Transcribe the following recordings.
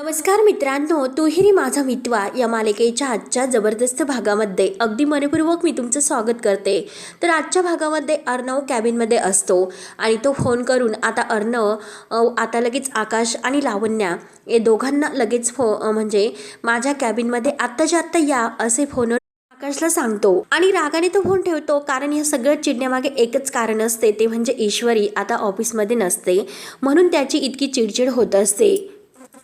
नमस्कार मित्रांनो तुहिरी माझा मितवा या मालिकेच्या आजच्या जबरदस्त भागामध्ये. अगदी मनपूर्वक मी तुमचं स्वागत करते. तर आजच्या भागामध्ये अर्णव कॅबिनमध्ये असतो आणि तो फोन करून आता अर्णव आता लगेच आकाश आणि लावण्या या दोघांना लगेच फो म्हणजे माझ्या कॅबिनमध्ये आत्ताच्या आत्ता या असे फोन आकाशला सांगतो. आणि रागाने तो फोन ठेवतो कारण या सगळं चिडण्यामागे एकच कारण असते ते म्हणजे ईश्वरी आता ऑफिसमध्ये नसते. म्हणून त्याची इतकी चिडचिड होत असते.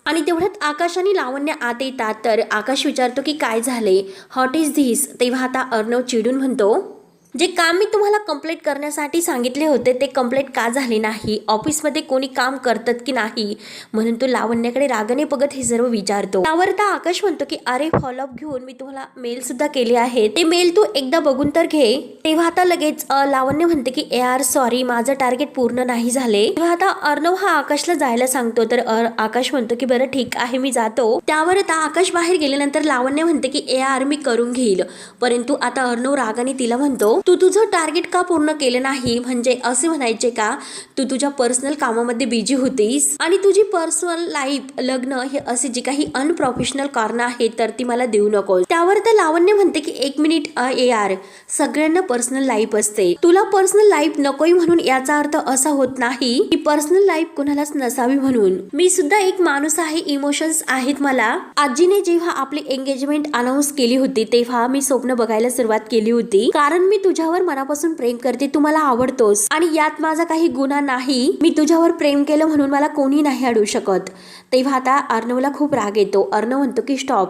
आणि तेवढ्यात आकाश आणि लावण्य आत येतात. तर आकाश विचारतो की काय झाले? हॉट इज धीस तेव्हा आता अर्णव चिडून म्हणतो जे काम मी तुम्हाला कंप्लीट करण्यासाठी सांगितले होते ते कंप्लीट का झाले नाही? ऑफिसमध्ये कोणी काम करतात की नाही? म्हणून तो लावण्याकडे रागाने बघत हे सर्व विचारतो. त्यावर आता आकाश म्हणतो की अरे फॉलोअप घेऊन मी तुम्हाला मेल सुद्धा केले आहे ते मेल तू एकदा बघून तर घे. तेव्हा आता लगेच लावण्य म्हणते की ए आर सॉरी माझं टार्गेट पूर्ण नाही झाले. तेव्हा आता अर्णव हा आकाशला जायला सांगतो. तर आकाश म्हणतो की बरं ठीक आहे मी जातो. त्यावर आता आकाश बाहेर गेल्यानंतर लावण्य म्हणते की ए आर मी करून घेईल. परंतु आता अर्णव रागाने तिला म्हणतो तू तुझं टार्गेट का पूर्ण केलं नाही? म्हणजे असे म्हणायचे का? तू तुझ्या पर्सनल कामामध्ये बिझी होतीस? आणि तुझी पर्सनल लाईफ लग्न हे असे जे काही अनप्रोफेशनल कारण आहेत तर ती मला देऊ नको त्यावर तर लावण्य म्हणते की एक मिनिट ए आर. सगळ्यांना पर्सनल लाईफ असते. तुला पर्सनल लाईफ नकोय म्हणून याचा अर्थ असा होत नाही की पर्सनल लाईफ कुणालाच नसावी म्हणून. मी सुद्धा एक माणूस आहे इमोशन्स आहेत मला. आजीने जेव्हा आपली एंगेजमेंट अनाऊन्स केली होती तेव्हा मी स्वप्न बघायला सुरुवात केली होती. कारण मी तुझ्यावर मनापासून प्रेम करते तू मला आवडतोस. आणि यात माझा काही गुन्हा नाही. मी तुझ्यावर प्रेम केलं म्हणून मला कोणी नाही अडू शकत. तेव्हा आता अर्णवला खूप राग येतो. अर्णव म्हणतो की स्टॉप.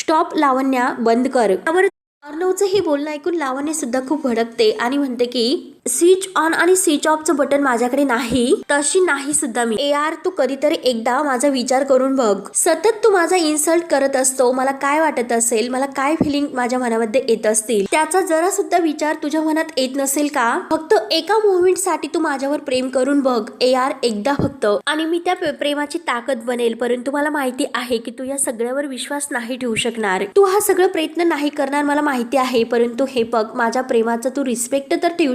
स्टॉप लावण्या बंद कर. त्यावर अर्णवचं हे बोलणं ऐकून लावण्य सुद्धा खूप भडकते आणि म्हणते की स्विच ऑन आणि स्विच ऑफचं बटन माझ्याकडे नाही तशी नाही सुद्धा मी. ए आर तू कधीतरी एकदा माझा विचार करून बघ. सतत तू माझा इन्सल्ट करत असतो मला काय वाटत असेल मला काय फिलिंग माझ्या मनामध्ये येत असतील? त्याचा जरा सुद्धा विचार तुझ्या मनात येत नसेल का? फक्त एका मोमेंटसाठी तू माझ्यावर प्रेम करून बघ. ए आर एकदा फक्त. आणि मी त्या प्रेमाची ताकद बनेल परंतु मला माहिती आहे की तू या सगळ्यावर विश्वास नाही ठेवू शकणार. तू हा सगळं प्रयत्न नाही करणार मला माहिती आहे परंतु हे बघ माझ्या प्रेमाचा तू रिस्पेक्ट तर ठेवू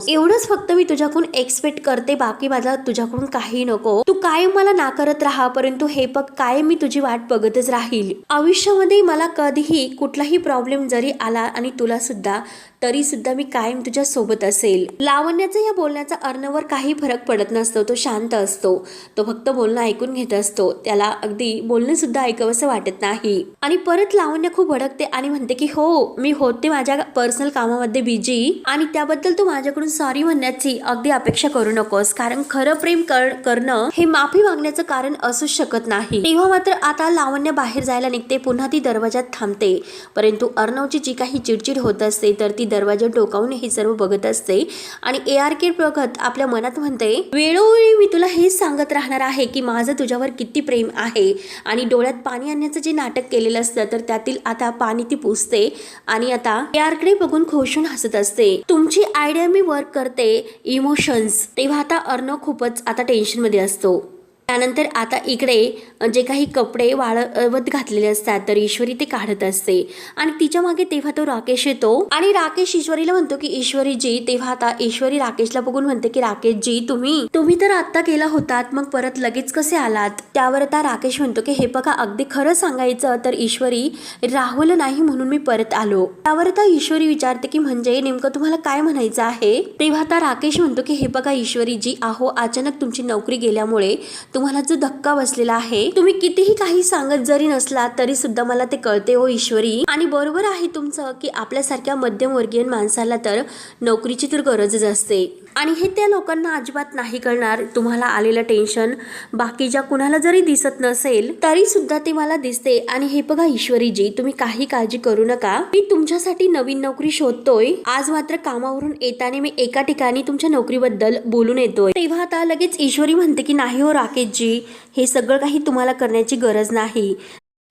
शकतोस एवढंच फक्त मी तुझ्याकडून एक्सपेक्ट करते बाकी माझा तुझ्याकडून काही नको. तू कायम मला नाकारत राहा परंतु हे बघ कायम मी तुझी वाट बघतच राहील. आयुष्यामध्ये मला कधीही कुठलाही प्रॉब्लेम जरी आला आणि तुला सुद्धा तरी सुद्धा मी कायम तुझ्या सोबत असेल. लावण्याचा या बोलण्याचा अर्णवर काही फरक पडत नसतो तो शांत असतो. तो फक्त बोलणं ऐकून घेत असतो. त्याला अगदी बोलणं सुद्धा ऐकावंसं वाटत नाही. आणि परत लावण्य खूप भडकते आणि म्हणते की हो मी होते माझ्या पर्सनल कामामध्ये बिझी आणि त्याबद्दल तू माझ्याकडून सॉरी म्हणण्याची अगदी अपेक्षा करू नकोस. कारण खरं प्रेम कर- करणं हे माफी मागण्याचं कारण असूच शकत नाही. तेव्हा मात्र आता लावण्य बाहेर जायला निघते पुन्हा ती दरवाजात थांबते. परंतु अर्णवची जी काही चिडचिड होत असते तर ती दरवाजा डोकावून हे सर्व बघत असते. आणि ए आर के बघत आपल्या मनात म्हणते वेळोवेळी मी तुला हेच सांगत राहणार आहे की माझं तुझ्यावर किती प्रेम आहे. आणि डोळ्यात पाणी आणण्याचं जे नाटक केलेलं असतं तर त्यातील आता पाणी ती पुसते. आणि आता ए आर बघून खोशून हसत असते. तुमची आयडिया मी वर्क करते इमोशन्स तेव्हा आता अर्णव खूपच आता टेन्शनमध्ये असतो. त्यानंतर आता इकडे जे काही कपडे वाळवत घातलेले असतात तर ईश्वरी ते काढत असते. आणि तिच्यामागे तेव्हा तो राकेश येतो. आणि राकेश ईश्वरीला म्हणतो की ईश्वरीजी तेव्हा आता ईश्वरी राकेशला बघून म्हणते की राकेशजी तुम्ही? तुम्ही तर आत्ता गेला होतात मग परत लगेच कसे आलात? त्यावर आता राकेश म्हणतो की हे बघा अगदी खरं सांगायचं तर ईश्वरी राहुल नाही म्हणून मी परत आलो. त्यावर आता ईश्वरी विचारते की म्हणजे नेमकं तुम्हाला काय म्हणायचं आहे? तेव्हा आता राकेश म्हणतो की हे बघा ईश्वरीजी आहो अचानक तुमची नोकरी गेल्यामुळे तुम्हाला जो धक्का बसलेला आहे तुम्ही कितीही काही सांगत जरी नसला तरी सुद्धा मला ते कळते हो ईश्वरी. आणि बरोबर आहे तुमचं की आपल्यासारख्या मध्यमवर्गीय माणसाला तर नोकरीची तर गरजच असते. आणि हे त्या लोकांना अजिबात नाही करणार तुम्हाला आलेलं टेन्शन बाकीच्या कुणाला जरी दिसत नसेल तरी सुद्धा ते मला दिसते. आणि हे बघा ईश्वरीजी तुम्ही काही काळजी करू नका. मी तुमच्यासाठी नवीन नोकरी शोधतोय. आज मात्र कामावरून येताना मी एका ठिकाणी तुमच्या नोकरीबद्दल बोलून येतोय. तेव्हा आता लगेच ईश्वरी म्हणते की नाही हो राकेशजी हे सगळं काही तुम्हाला करण्याची गरज नाही.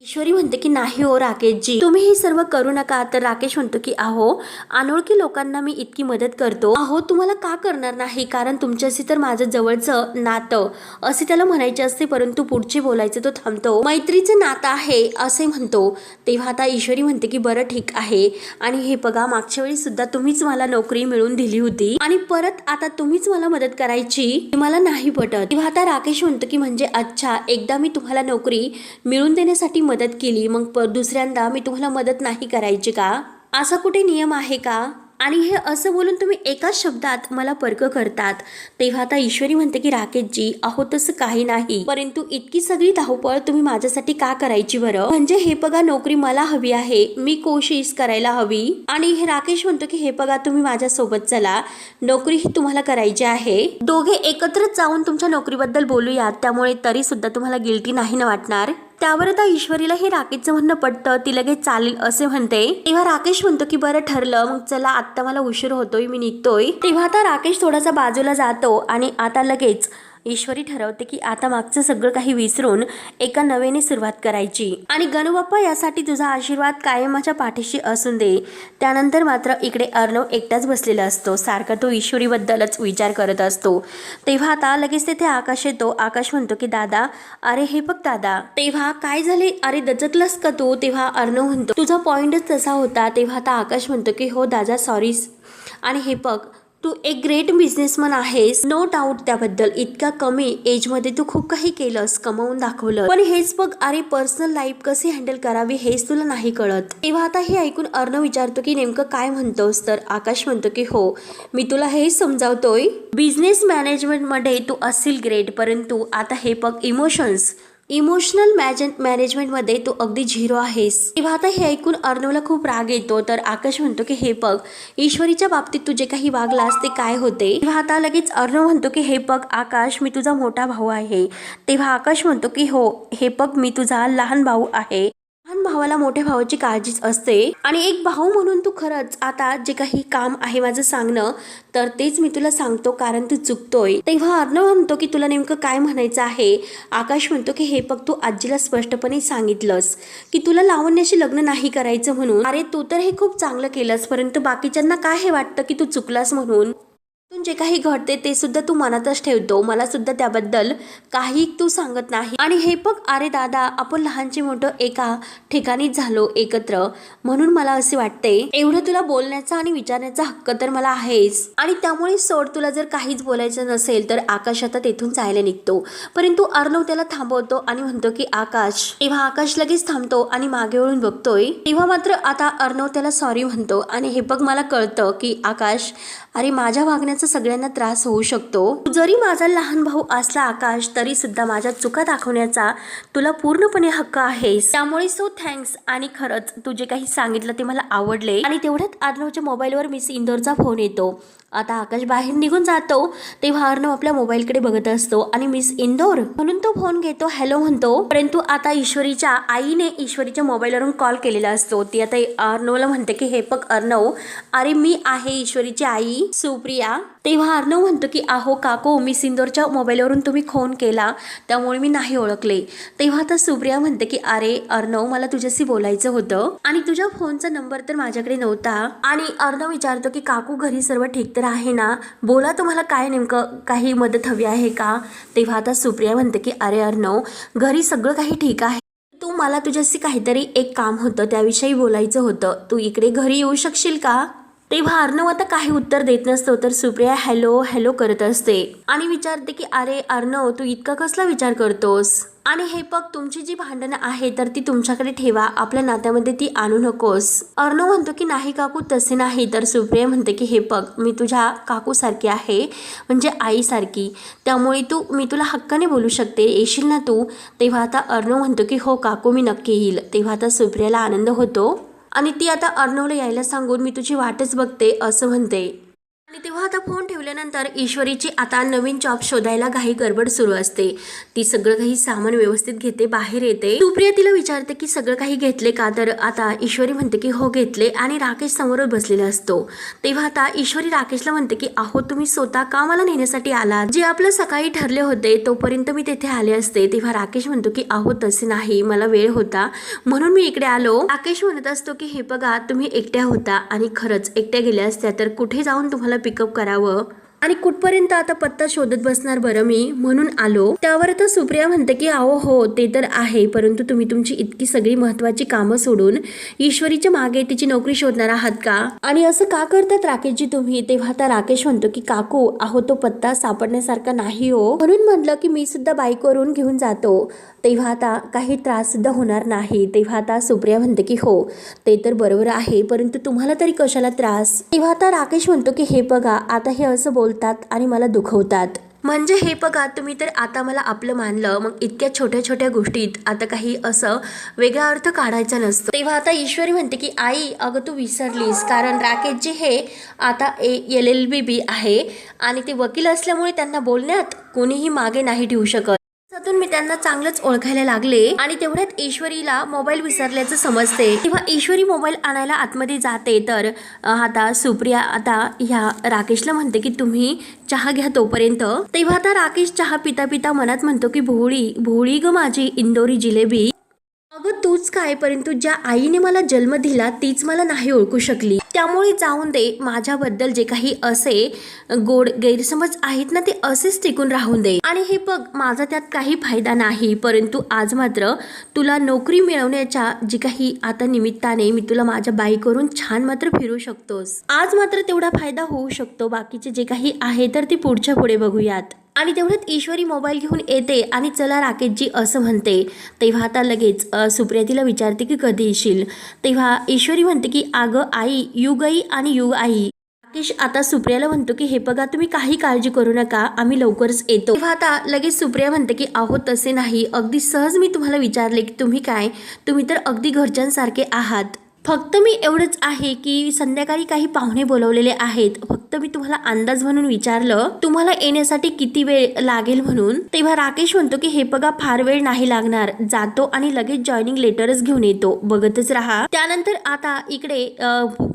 ईश्वरी म्हणते की नाही हो राकेशजी तुम्ही हे सर्व करू नका. तर राकेश म्हणतो की अहो अनोळखी लोकांना मी इतकी मदत करतो. अहो तुम्हाला का करणार नाही? कारण तुमच्याशी तर माझं जवळचं नातं. असे त्याला म्हणायचे असते परंतु पुढचे बोलायचं तो थांबतो. मैत्रीचं नातं आहे असे म्हणतो. तेव्हा आता ईश्वरी म्हणते की बरं ठीक आहे. आणि हे बघा मागच्या वेळी सुद्धा तुम्हीच मला नोकरी मिळवून दिली होती. आणि परत आता तुम्हीच मला मदत करायची? हे मला नाही पटत. तेव्हा आता राकेश म्हणतो की म्हणजे अच्छा एकदा मी तुम्हाला नोकरी मिळवून देण्यासाठी मदत केली मग प दुसऱ्यांदा मी तुम्हाला मदत नाही करायची का? असा कुठे नियम आहे का? आणि हे असं बोलून तुम्ही एकाच शब्दात मला पर्क करतात. तेव्हा आता ईश्वरी म्हणते की राकेशजी अहो तसं काही नाही. परंतु इतकी सगळी धावपळ तुम्ही माझ्यासाठी का करायची बरं? म्हणजे हे बघा नोकरी मला हवी आहे. मी कोशिश करायला हवी. आणि हे राकेश म्हणतो की हे बघा तुम्ही माझ्या सोबत चला. नोकरी ही तुम्हाला करायची आहे. दोघे एकत्रच जाऊन तुमच्या नोकरीबद्दल बोलूयात. त्यामुळे तरी सुद्धा तुम्हाला गिल्टी नाही ना वाटणार? त्यावर आता ईश्वरीला हे राकेशचं म्हणणं पटतं ती लगेच चालेल असे म्हणते. तेव्हा राकेश म्हणतो की बरं ठरलं. मग चला आत्ता मला उशीर होतोय मी निघतोय. तेव्हा आता राकेश थोडासा बाजूला जातो आणि आता लगेच ईश्वरी ठरवते की आता मागचं सगळं काही विसरून एका नवेने सुरुवात करायची. आणि गणुबाप्पा यासाठी तुझा आशीर्वाद कायमाच्या पाठीशी असून दे. त्यानंतर मात्र इकडे अर्णव एकटाच बसलेला असतो. सारखा तो ईश्वरीबद्दलच विचार करत असतो. तेव्हा आता लगेच तेथे आकाश येतो. आकाश म्हणतो की दादा अरे हे बघ दादा तेव्हा काय झाले? अरे दचकलास का तू? तेव्हा अर्णव म्हणतो तुझा पॉइंटच तसा होता. तेव्हा आता आकाश म्हणतो की हो दादा सॉरी आणि हे बघ तू एक ग्रेट बिझनेसमन आहेस. नो डाऊट त्याबद्दल इतक्या कमी एजमध्ये तू खूप काही केलंस कमवून दाखवलं पण हेच बघ अरे पर्सनल लाईफ कशी हँडल करावी हेच तुला नाही कळत. तेव्हा आता हे ऐकून अर्णव विचारतो की नेमकं काय म्हणतोस? तर आकाश म्हणतो की हो मी तुला हेच समजावतोय. बिझनेस मॅनेजमेंटमध्ये तू असेल ग्रेट परंतु आता हे बघ इमोशन्स इमोशनल मॅजन मॅनेजमेंटमध्ये तू अगदी झिरो आहेस. तेव्हा आता हे ऐकून अर्णवला खूप राग येतो. तर आकाश म्हणतो की हे बघ ईश्वरीच्या बाबतीत तू जे काही वागलास ते काय होते? तेव्हा आता लगेच अर्णव म्हणतो की हे बघ आकाश मी तुझा मोठा भाऊ आहे. तेव्हा आकाश म्हणतो की हो हे बघ मी तुझा लहान भाऊ आहे. लहान भावाला मोठ्या भावाची काळजीच असते. आणि एक भाऊ म्हणून तू खरंच आता जे काही काम आहे माझं सांगणं तर तेच मी तुला सांगतो कारण तू चुकतोय. तेव्हा अर्णव म्हणतो की तुला नेमकं काय म्हणायचं आहे? आकाश म्हणतो की हे बघ तू आजीला स्पष्टपणे सांगितलंस की तुला लावण्याशी लग्न नाही करायचं म्हणून. अरे तू तर हे खूप चांगलं केलंस परंतु बाकीच्यांना काय हे वाटतं की तू चुकलास म्हणून? तू जे काही घडते ते सुद्धा तू मनातच ठेवतो. मला सुद्धा त्याबद्दल काही तू सांगत नाही. आणि हे बघ अरे दादा आपण लहानचे मोठं एका ठिकाणीच झालो एकत्र. म्हणून मला असे वाटते एवढं तुला बोलण्याचा आणि विचारण्याचा हक्क तर मला आहेच. आणि त्यामुळे सोड तुला जर काहीच बोलायचं नसेल तर आकाश आता तेथून जायला निघतो. परंतु अर्णव त्याला थांबवतो आणि म्हणतो की आकाश. तेव्हा आकाश लगेच थांबतो आणि मागे वळून बघतोय. तेव्हा मात्र आता अर्णव त्याला सॉरी म्हणतो. आणि हे बघ मला कळतं की आकाश अरे माझ्या वागण्याचा सगळ्यांना त्रास होऊ शकतो. जरी माझा लहान भाऊ असला आकाश तरी सुद्धा माझ्या चुका दाखवण्याचा तुला पूर्णपणे हक्क आहे त्यामुळे सो थँक्स आणि खरंच तू जे काही सांगितलं ते मला आवडले. आणि तेवढ्यात अर्णवच्या मोबाईलवर मिस इंदोरचा फोन येतो. आता आकाश बाहेर निघून जातो तेव्हा अर्णव आपल्या मोबाईलकडे बघत असतो आणि मिस इंदोर म्हणून तो फोन घेतो. हॅलो म्हणतो. परंतु आता ईश्वरीच्या आईने ईश्वरीच्या मोबाईलवरून कॉल केलेला असतो. ती आता अर्णवला म्हणते की हे बघ अर्णव अरे मी आहे ईश्वरीची आई सुप्रिया. तेव्हा अर्णव म्हणतो की आहो काको मी सिंदोरच्या मोबाईलवरून तुम्ही फोन केला त्यामुळे मी नाही ओळखले. तेव्हा आता सुप्रिया म्हणते की अरे अर्णव मला तुझ्याशी बोलायचं होतं आणि तुझ्या फोनचा नंबर तर माझ्याकडे नव्हता. आणि अर्णव विचारतो की काकू घरी सर्व ठीक तर आहे ना? बोला तुम्हाला काय नेमकं काही मदत हवी आहे का? तेव्हा आता सुप्रिया म्हणते की अरे अर्णव घरी सगळं काही ठीक आहे. तू मला तुझ्याशी काहीतरी एक काम होतं त्याविषयी बोलायचं होतं. तू इकडे घरी येऊ शकशील का? तेव्हा अर्णव आता काही उत्तर देत नसतो तर सुप्रिया हॅलो हॅलो करत असते. आणि विचारते की अरे अर्णव तू इतका कसला विचार करतोस? आणि हे बघ तुमची जी भांडणं आहे तर ती तुमच्याकडे ठेवा. आपल्या नात्यामध्ये ती आणू नकोस. अर्णव म्हणतो की नाही काकू तसे नाही. तर सुप्रिया म्हणते की हे बघ मी तुझ्या काकूसारखी आहे म्हणजे आईसारखी. त्यामुळे तू मी तुला हक्काने बोलू शकते. येशील ना तू? तेव्हा आता अर्णव म्हणतो की हो काकू मी नक्की येईल. तेव्हा आता सुप्रियाला आनंद होतो. आणि ती आता अर्णवला यायला सांगून मी तुझी वाटच बघते असं म्हणते. आणि तेव्हा आता फोन ठेवल्यानंतर ईश्वरीची आता नवीन जॉब शोधायला काही गडबड सुरू असते. ती सगळं काही सामान व्यवस्थित घेते बाहेर येते. सुप्रिया तिला विचारते की सगळं काही घेतले का? तर आता ईश्वरी म्हणते की हो घेतले आणि राकेश समोरच बसलेला असतो. तेव्हा आता ईश्वरी राकेशला म्हणते की अहो तुम्ही स्वतः का मला नेण्यासाठी आलात? जे आपलं सकाळी ठरले होते तोपर्यंत मी तेथे आले असते. तेव्हा राकेश म्हणतो की अहो तसे नाही मला वेळ होता. म्हणून मी इकडे आलो. राकेश म्हणत असतो की हे बघा तुम्ही एकट्या होता आणि खरंच एकट्या गेल्या असत्या तर कुठे जाऊन तुम्हाला पिकअप करावं. आणि कुठपर्यंत आता पत्ता शोधत बसणार बरं मी? म्हणून आलो. त्यावर आता सुप्रिया म्हणते की अहो हो ते तर आहे. परंतु तुम्ही तुमची इतकी सगळी महत्वाची कामं सोडून ईश्वरीच्या मागे तिची नोकरी शोधणार आहात का? आणि असं का करतात राकेशजी तुम्ही? तेव्हा आता राकेश म्हणतो की काकू अहो तो पत्ता सापडण्यासारखा नाही हो. म्हणून म्हटलं की मी सुद्धा बाईकवरून घेऊन जातो. तेव्हा आता काही त्राससुद्धा होणार नाही. तेव्हा आता सुप्रिया म्हणते की हो ते तर बरोबर आहे परंतु तुम्हाला तरी कशाला त्रास? तेव्हा आता राकेश म्हणतो की हे बघा आता हे असं बोलतात आणि मला दुखवतात. म्हणजे हे बघा तुम्ही तर आता मला आपलं मानलं मग इतक्या छोट्या छोट्या गोष्टीत आता काही असं वेगळा अर्थ काढायचा नसतो. तेव्हा आता ईश्वरी म्हणते की आई अगं तू विसरलीस कारण राकेशजी हे आता ए एल एल बी बी आहे आणि ते वकील असल्यामुळे त्यांना बोलण्यात कोणीही मागे नाही ठेवू शकत. त्यातून मी त्यांना चांगलंच ओळखायला लागले आणि तेवढ्यात ईश्वरीला मोबाईल विसरल्याचं समजते. तेव्हा ईश्वरी मोबाईल आणायला आतमध्ये जाते. तर आता सुप्रिया आता ह्या राकेशला म्हणते की तुम्ही चहा घ्या तोपर्यंत. तेव्हा आता राकेश चहा पिता पिता मनात म्हणतो की भोळी भोळी ग माझी इंदोरी जिलेबी. अगं तूच काय? परंतु ज्या आईने मला जन्म दिला तीच मला नाही ओळखू शकली. त्यामुळे जाऊन दे माझ्याबद्दल जे काही असे गोड गैरसमज आहेत ना ते असेच टिकून राहून दे. आणि हे बघ माझा त्यात काही फायदा नाही परंतु आज मात्र तुला नोकरी मिळवण्याच्या जी काही आता निमित्ताने मी तुला माझ्या बाईकवरून छान मात्र फिरू शकतोस. आज मात्र तेवढा फायदा होऊ शकतो बाकीचे जे काही आहे तर ते पुढच्या पुढे बघूयात. आणि तेवढ्यात ईश्वरी मोबाईल घेऊन येते आणि चला राकेशजी असं म्हणते. तेव्हा आता लगेच सुप्रियातीला सुप्रिया तिला विचारते की कधी येशील? तेव्हा ईश्वरी म्हणते की अगं आई युग आई आणि युग आई. राकेश आता सुप्रियाला म्हणतो की हे बघा तुम्ही काही काळजी करू नका आम्ही लवकरच येतो. तेव्हा आता लगेच सुप्रिया म्हणते की अहो तसे नाही. अगदी सहज मी तुम्हाला विचारले की तुम्ही काय? तुम्ही तर अगदी घरच्यांसारखे आहात. फक्त मी एवढंच आहे की संध्याकाळी काही पाहुणे बोलवलेले आहेत. फक्त मी तुम्हाला अंदाज म्हणून विचारलं तुम्हाला येण्यासाठी किती वेळ लागेल म्हणून? तेव्हा राकेश म्हणतो की हे बघा फार वेळ नाही लागणार. जातो आणि लगेच जॉईनिंग लेटरच घेऊन येतो. बघतच राहा. त्यानंतर आता इकडे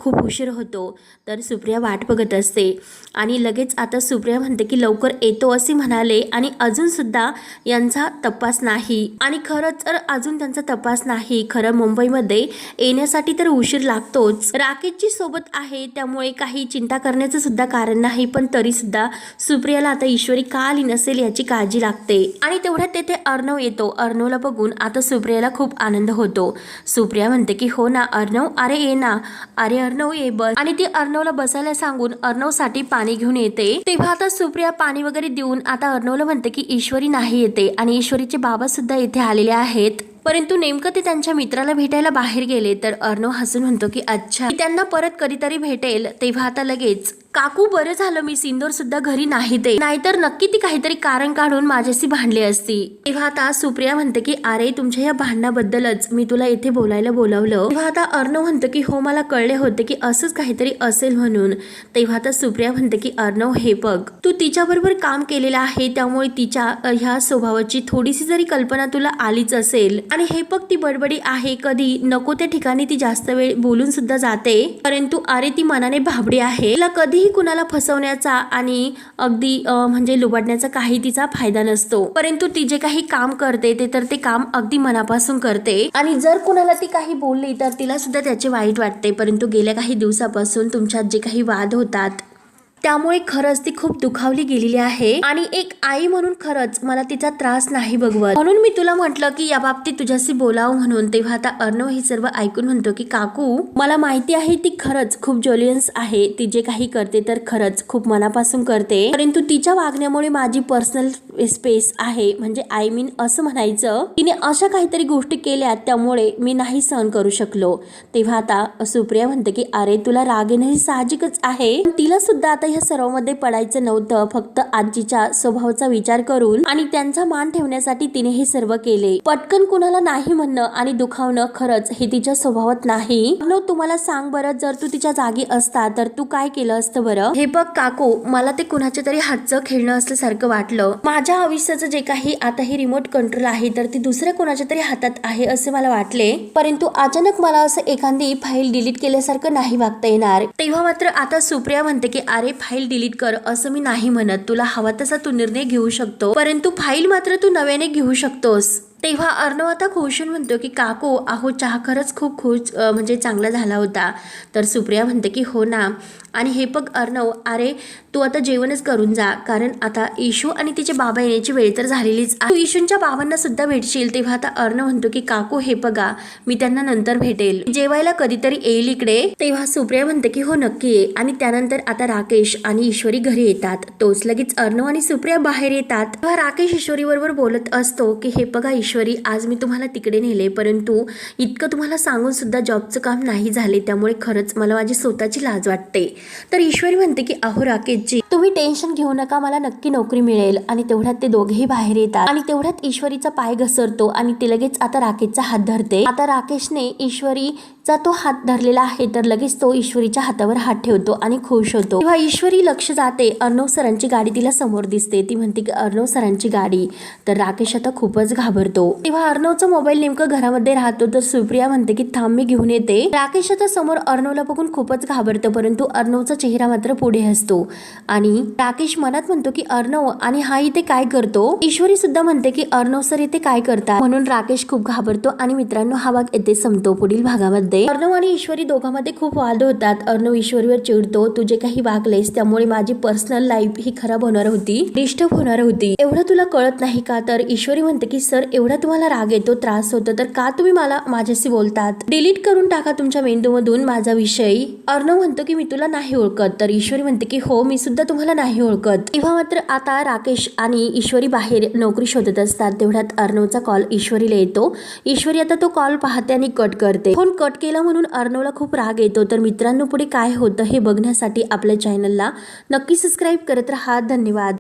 खूप उशीर होतो. तर सुप्रिया वाट बघत असते. आणि लगेच आता सुप्रिया म्हणते की लवकर येतो असे म्हणाले. आणि अजून सुद्धा यांचा तपास नाही. आणि खरंच तर अजून त्यांचा तपास नाही. खरं मुंबईमध्ये येण्यासाठी तर उशीर लागतोच. राकेशची सोबत आहे त्यामुळे काही चिंता करण्याचं सुद्धा कारण नाही पण तरी सुद्धा सुप्रियाला आता ईश्वरी का आली नसेल याची काळजी लागते. आणि तेवढ्यात तेथे अर्णव येतो. अर्णवला बघून आता सुप्रियाला खूप आनंद होतो. सुप्रिया म्हणते की हो ना अर्णव? अरे ये ना. अरे अर्णव ये बस. आणि ती अर्णवला बसायला सांगून अर्णवसाठी पाणी घेऊन येते. तेव्हा आता सुप्रिया पाणी वगैरे देऊन आता अर्णवला म्हणते की ईश्वरी नाही येते. आणि ईश्वरीचे बाबा सुद्धा इथे आलेले आहेत. परंतु नेमकं ते त्यांच्या मित्राला भेटायला बाहेर गेले तर अर्णव हसून म्हणतो की अच्छा. त्यांना परत कधीतरी भेटेल तेव्हा आता लगेच. काकू बरं झालं मी सिंदूर सुद्धा घरी नाही ते नाहीतर नक्की ती काहीतरी कारण काढून माझ्याशी भांडली असती. तेव्हा आता सुप्रिया म्हणते की अरे तुमच्या या भांडणाबद्दलच मी तुला इथे बोलायला बोलावलं. तेव्हा आता अर्णव म्हणतो की हो मला कळले होते की असंच काहीतरी असेल म्हणून. तेव्हा आता सुप्रिया म्हणते की अर्णव हे बघ तू तिच्याबरोबर काम केलेलं आहे त्यामुळे तिच्या ह्या स्वभावाची थोडीशी जरी कल्पना तुला आलीच असेल आणि हे बघ ती बडबडी आहे कधी नको त्या ठिकाणी ती जास्त वेळ बोलून सुद्धा जाते. परंतु अरे ती मनाने भाबडी आहे. तिला कधीही कुणाला फसवण्याचा आणि अगदी म्हणजे लुबाडण्याचा काही तिचा फायदा नसतो. परंतु ती जे काही काम करते ते तर ते काम अगदी मनापासून करते. आणि जर कुणाला ती काही बोलली तर तिला सुद्धा त्याचे वाईट वाटते. परंतु गेल्या काही दिवसापासून तुमच्यात जे काही वाद होतात त्यामुळे खरंच ती खूप दुखावली गेलेली आहे. आणि एक आई म्हणून खरंच मला तिचा त्रास नाही बघवत म्हणून मी तुला म्हटलं की या बाबतीत तुझ्याशी बोलावं म्हणून. तेव्हा आता अर्णव हे सर्व ऐकून म्हणतो की काकू मला माहिती आहे ती खरंच खूप जोलियन्स आहे. ती जे काही करते तर खरंच खूप मनापासून करते. परंतु तिच्या वागण्यामुळे माझी पर्सनल स्पेस आहे. म्हणजे आय मीन असं म्हणायचं तिने अशा काहीतरी गोष्टी केल्या त्यामुळे मी नाही सहन करू शकलो. तेव्हा आता सुप्रिया म्हणते की अरे तुला राग येणं हे साहजिकच आहे. तिला सुद्धा आता आता ह्या सर्वांमध्ये पडायचं नव्हतं. फक्त आजीच्या स्वभावाचा विचार करून आणि त्यांचा मान ठेवण्यासाठी तिने हे सर्व केले. पटकन कुणाला नाही म्हणणं आणि दुखावणं खरंच हे तिच्या स्वभावात नाही. तुम्हाला सांग बरं जर तू तिच्या जागी असता तर तू काय केलं असतं बरं? हे बघ काको मला ते कुणाच्या तरी हातचं खेळणं असल्यासारखं वाटलं. माझ्या आयुष्याचं जे काही आता हे रिमोट कंट्रोल आहे तर ती दुसऱ्या कोणाच्या तरी हातात आहे असे मला वाटले. परंतु अचानक मला असं एखादी फाईल डिलीट केल्यासारखं नाही वागता येणार. तेव्हा मात्र आता सुप्रिया म्हणते की अरे फाईल डिलीट कर असं मी नाही म्हणत. तुला हवा तसा तू निर्णय घेऊ शकतो. परंतु फाईल मात्र तू नव्याने घेऊ शकतोस. तेव्हा अर्णव आता खुशून म्हणतो की काकू अहो चहा खरंच खूप खुश म्हणजे चांगला झाला होता. तर सुप्रिया म्हणते की हो ना. आणि हे बघ अर्णव अरे तू आता जेवणच करून जा कारण आता इशू आणि तिचे बाबा येण्याची वेळ तर झालेलीच आहे. तू इशूंच्या बाबांना सुद्धा भेटशील तेव्हा आता अर्णव म्हणतो की काकू हे बघा मी त्यांना नंतर भेटेल. जेवायला कधीतरी येईल इकडे तेव्हा सुप्रिया म्हणते की हो नक्की ये. आणि त्यानंतर आता राकेश आणि ईश्वरी घरी येतात. तोच लगेच अर्णव आणि सुप्रिया बाहेर येतात. तेव्हा राकेश ईश्वरी बरोबर बोलत असतो की हे बघा ईश्वरी आज मी तुम्हाला तिकडे नेले परंतु इतकं तुम्हाला सांगून सुद्धा जॉबचं काम नाही झाले त्यामुळे खरंच मला माझी स्वतःची लाज वाटते. तर ईश्वरी म्हणते की अहो राकेशजी तुम्ही टेन्शन घेऊ नका मला नक्की नोकरी मिळेल. आणि तेवढ्यात ते दोघेही बाहेर येतात. आणि तेवढ्यात ईश्वरीचा पाय घसरतो आणि ते लगेच आता राकेशचा हात धरते. आता राकेशने ईश्वरी चा तो हात धरलेला आहे. तर लगेच तो ईश्वरीच्या हातावर हात ठेवतो आणि खुश होतो. तेव्हा ईश्वरी लक्ष जाते. अर्णव सरांची गाडी तिला समोर दिसते. ती म्हणते की अर्णव सरांची गाडी. तर राकेश आता खूपच घाबरतो. तेव्हा अर्णवचा मोबाईल नेमकं घरामध्ये राहतो. तर सुप्रिया म्हणते की थांब मी घेऊन येते. राकेश आता समोर अर्णवला बघून खूपच घाबरतो. परंतु अर्णवचा चेहरा मात्र पुढे असतो. आणि राकेश मनात म्हणतो की अर्णव आणि हा इथे काय करतो? ईश्वरी सुद्धा म्हणते की अर्णव सर इथे काय करतात? म्हणून राकेश खूप घाबरतो आणि मित्रांनो हा भाग येथे संपतो. पुढील भागामध्ये. अर्णव आणि ईश्वरी दोघांमध्ये खूप वाद होतात. अर्णव ईश्वरीवर चिडतो. तू जे काही वागलेस त्यामुळे माझी पर्सनल लाईफ ही खराब होणार होती. डिस्टर्ब होणार होती. एवढं तुला कळत नाही का? तर ईश्वरी म्हणते की सर एवढा तुम्हाला राग येतो त्रास होतो तर का तुम्ही मला माझ्याशी बोलतात? डिलीट करून टाका तुमच्या मेंदूमधून माझा विषय. अर्णव म्हणतो की मी तुला नाही ओळखत. तर ईश्वरी म्हणते की हो मी सुद्धा तुम्हाला नाही ओळखत. तेव्हा मात्र आता राकेश आणि ईश्वरी बाहेर नोकरी शोधत असतात. तेवढ्यात अर्णवचा कॉल ईश्वरीला येतो. ईश्वरी आता तो कॉल पाहते आणि कट करते. फोन कट केला म्हणून अर्णवला खूप राग येतो. तर मित्रांनो पुढे काय होतं हे बघण्यासाठी आपल्या चॅनलला नक्की सबस्क्राईब करत राहा. धन्यवाद.